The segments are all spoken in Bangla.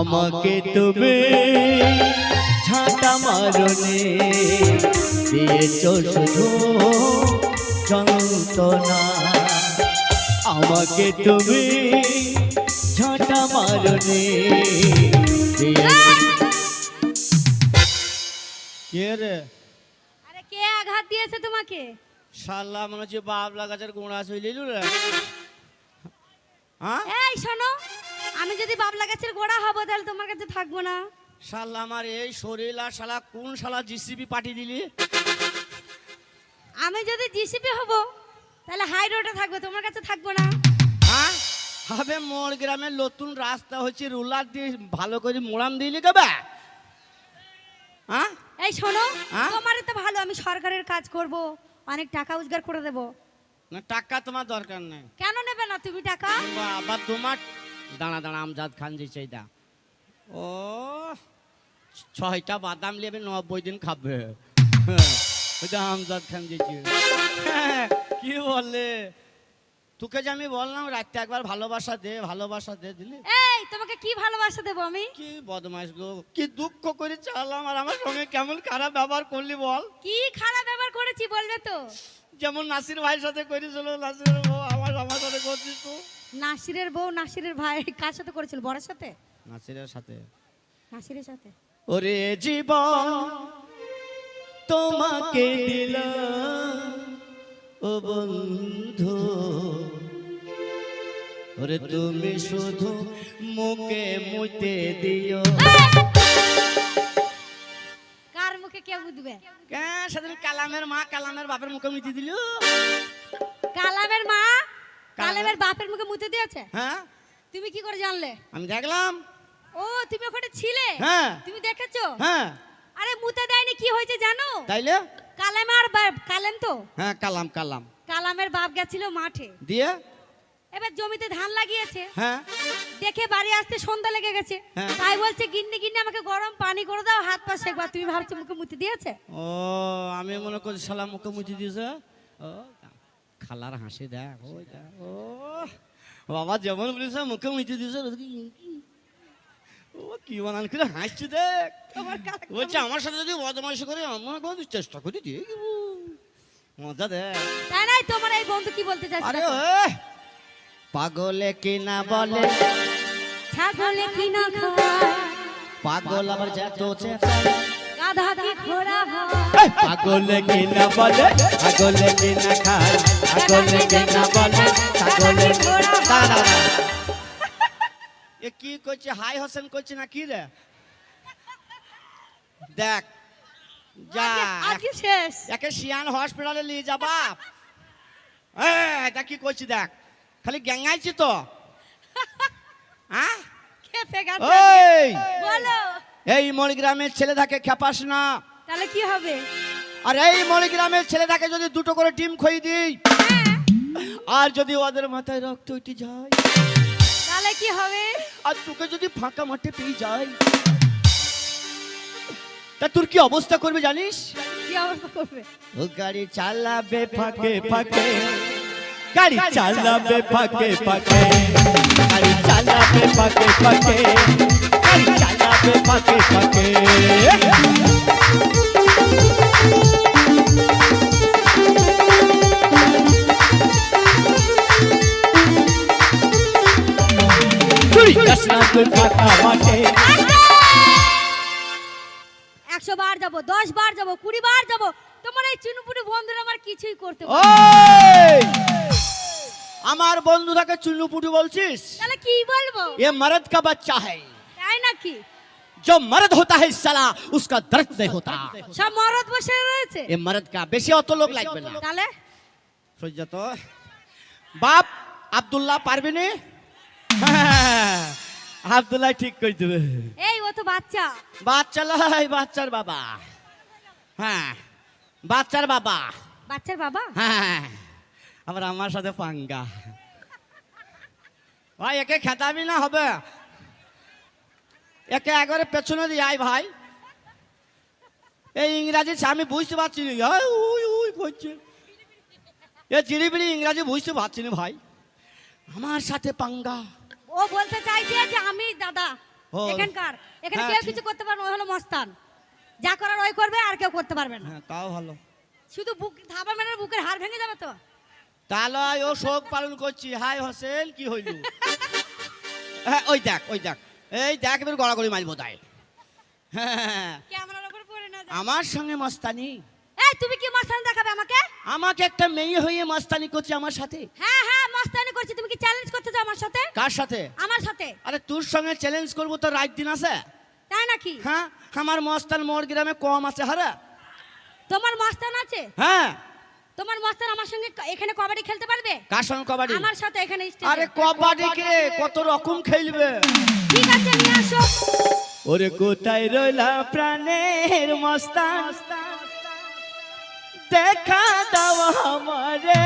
আমাকে তুমি ঝাঁটা মারনে দিয়েছ শুধু যন্ত্রণা। আমাকে তুমি ঝাঁটা মারনে কে রে? আরে কে আঘাত দিয়েছে তোমাকে? শাল্লা মনে হচ্ছে বাবলা গাছের গোড়া চলিল রে। হ্যাঁ এই শোনো আমি যদি বাবলা গাছের গোড়া হব তাহলে তোমার কাছে থাকব না। শালা আমার এই শরীর আর শালা কোন শালা জিসিবি পাঠিয়ে দিলি? আমি যদি জিসিপি হব তাহলে হাই রোডে থাকব তোমার কাছে থাকব না। হ্যাঁ? হবে মোর গ্রামের নতুন রাস্তা হচ্ছে রুলার দিয়ে ভালো করে মোড়াম দিলি কবে হ্যাঁ? এই শোনো হ্যাঁ? তোমার তো ভালো আমি সরকারের কাজ করব অনেক টাকা রোজগার করে দেব। না টাকা তোমার দরকার নেই। কেন নেবে না তুমি টাকা? আবার তোমার দাঁড়া দাঁড়া আমজাদ খান যে চাইদা। ও ছয়টা বাদাম নেবে নব্বই দিন খাবে। ওইটা আমজাদ খান দিয়েছে কি বললে তোকে যে আমি বললাম রাত্রে একবার ভালোবাসা দে ভালোবাসা দে দিলি। এই তোমাকে কি ভালোবাসা দেবো আমি? কি বদমাইশ গো কি দুঃখ করে চালাম আর আমার সঙ্গে কেমন খারাপ ব্যবহার করলি বল। কি খারাপ ব্যবহার করেছি বলবে তো? যেমন নাসির ভাইয়ের সাথে করেছিল নাসির আমার সাথে করছিস তো নাসিরের বউ নাসিরের ভাই কার সাথে করেছিল? বড়ের সাথে? নাসিরের সাথে। নাসিরের সাথে। ওরে জীবন তোমাকে দিলাম ও বন্ধু। ওরে তুমি শুধু মুখে মুতে দিও। কার মুখে কে বুঝবে কেন সেদিন কালামের মা কালামের বাপের মুখে মুতে দিল। কালামের মা? কালামের- বাপের মুখে মুতে দিয়েছে? হ্যাঁ। তুমি কি করে জানলে? আমি দেখলাম। ও তুমি ওখানে ছিলে? হ্যাঁ। তুমি দেখেছ? হ্যাঁ। আরে মুতে দেয়নি কি হয়েছে জানো? তাইলে? কালামের বাপ কালেম তো? হ্যাঁ কালাম কালাম। কালামের বাপ গেছিল মাঠে। দিয়ে? এবার জমিতে ধান লাগিয়েছে। হ্যাঁ। দেখে বাড়ি আসতে সন্ধ্যা লেগে গেছে। হ্যাঁ। তাই বলছে গিন্নি গিন্নি আমাকে গরম পানি করে দাও হাত পা শেখবা তুমি ভাবছ মুখে মুতে দিয়েছে? ও আমি মনে করছি শালা মুখে মুছে দিয়েছে। ও। খালার হাসি দেখ ওই দেখ ও। বাবা যেমন বলিস মুখে মুছে দিয়েছে ও কি বানান করে হাসছি দেখ। বলছে আমার সাথে যদি বদমাইশি করে আমার কোনো চেষ্টা করি দিয়ে দেবো। মজা দেখ। তাই নাই তোমার এই বন্ধু কি বলতে চাইছে আরে পাগলে কিনা বলে। ছাগলে কি না খায়? পাগল আবার যেত চেঁচায়। গাধা কি ঘোড়া হয়? পাগলে কিনা বলে পাগলে কিনা খায় পাগলে কিনা বলে পাগলে এ কি করছে? হাই হোসেন করছে না কি রে? দেখ যা আজকে- শেষ। একে সিয়ান হসপিটালে নিয়ে যা বাপ। এ দেখ কি করছি দেখ। খালি গ্যাঙ্গাইছি তো। হ্যাঁ খেপে গেছে। ওই বলো এই মণিগ্রামের ছেলে থাকে খেপাস না। তাহলে কি হবে? আর এই মলিগ্রামের ছেলে থাকে যদি দুটো করে ডিম খই দিই হ্যাঁ, আর যদি ওদের মাথায় রক্ত উঠে যায়। তাহলে কি হবে? আর তোকে যদি ফাঁকা মাঠে পেয়ে যায় তা তোর কি অবস্থা করবে জানিস? কি অবস্থা করবে? ও গাড়ি চালাবে ফাঁকে ফাঁকে। গাড়ি চালাবে ফাঁকে। ফাঁকে। গাড়ি চালাবে ফাঁকে ফাঁকে। একশো বার যাব দশ বার যাব কুড়ি বার যাব। তোমার এই চুনুপুটি বন্ধুরা আমার কিছুই করতে আমার বন্ধুটাকে চুনুপুটি বলছিস? তাহলে কি বলব? এ মরদ কা বাচ্চা হ্যায়। তাই নাকি जो मर्द होता है साला उसका दर्द नहीं होता সব মরদ বসে রয়েছে ये मर्द का বেশি অত লোক লাগবে না তাহলে সহ্য তো বাপ আব্দুল্লাহ পারবি নি আব্দুল্লাহ ঠিক করে দেবে এই ও তো বাচ্চা বাচ্চা লাই বাচ্চার বাবা হ্যাঁ বাচ্চার বাবা বাচ্চার বাবা হ্যাঁ আবার আমার সাথে পাঙ্গা ভাই একে খেতাবি না হবে একে একবারে পেছনে দিয়ে আয় ভাই। এই ইংরাজি আমি বুঝতে পারছি না। উই উই করছে। এ চিড়িবিড়ি ইংরাজি বুঝতে পারছি না ভাই। আমার সাথে পাঙ্গা। ও বলতে চাইছে যে আমি দাদা। এখানকার। এখানে হ্যাঁ, কেউ কিছু করতে পারবে না, ওই হলো মস্তান। যা করার ওই করবে আর কেউ করতে পারবে না। হ্যাঁ তাও ভালো। শুধু বুক থাবা মেরে বুকের হাড় ভেঙে যাবে তো? তাহলে ও শোক পালন করছি। হাই হোসেন কি হইল? হ্যাঁ ওই দেখ ওই দেখ। এই দেখ এবার গড়াগড়ি মারবো তাই। হ্যাঁ। ক্যামেরার উপর পড়ে না আমার সঙ্গে মস্তানি। এই তুমি কি মস্তানি দেখাবে আমাকে? আমাকে একটা মেয়ে হয়ে মস্তানি করছে আমার সাথে। হ্যাঁ হ্যাঁ মস্তানি করছি। তুমি কি চ্যালেঞ্জ করতে চাও আমার সাথে? কার সাথে? আমার সাথে। আরে তোর সঙ্গে চ্যালেঞ্জ করব তো রাত দিন আছে। তাই নাকি? হ্যাঁ আমার মস্তান মোর গ্রামে কম আছে হারা। তোমার মস্তান আছে? হ্যাঁ। তোমার মস্তান আমার সঙ্গে এখানে কবাডি খেলতে পারবে? কার সঙ্গে কবাডি? আমার সাথে এখানে আরে কবাডি কে? কত রকম খেলবে? ঠিক আছে নিয়ে আসো। ওরে কোথায় রইলা প্রাণের মস্তান? দেখা দাও আমারে।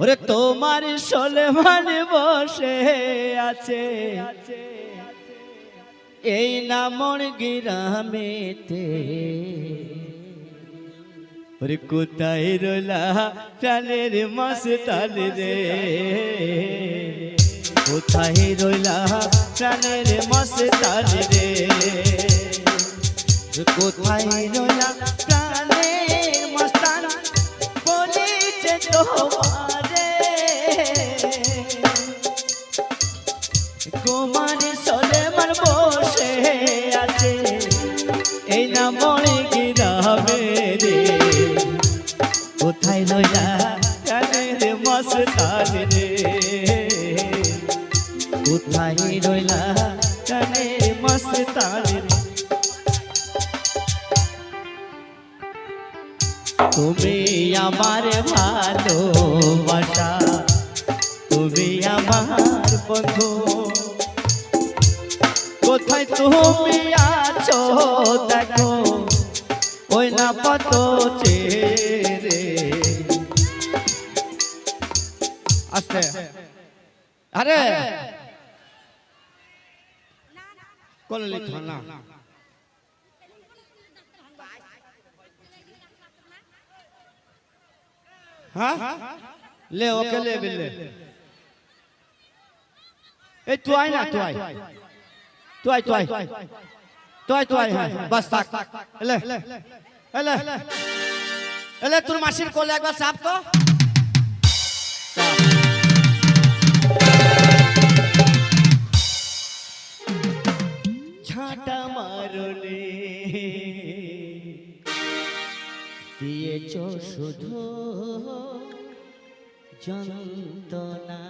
ওরে তোমার সোলে মানে বসে আছে আছে। এই নামর গ্রামেতে ওরে কোথায় রইলা প্রাণের মস্তান রে? কোথায় রইলা প্রাণের মস্তান রে? কোথায় রইলা প্রাণের মস্তান বলিছে তোমারে কোথায় রইলা প্রাণের মস্তান রে? কোথায় রইলা প্রাণের মস্তান রে? তুমি আমার ভালোবাসা, তুমি আমার বন্ধু। কোথায় তুমি আছো? দেখো, ওই না পত আস্তে। আরে। কললি থানা হ্যাঁ? লে, ওকে লে এই তুই না, তুই তোয় তোয় তোয় তোয় বাস থাক এলে এলে এলে তোর মাসির কোলে একবার চাপ তো ঝাঁটা মারলে দিয়েছ শুধু যন্ত্রণা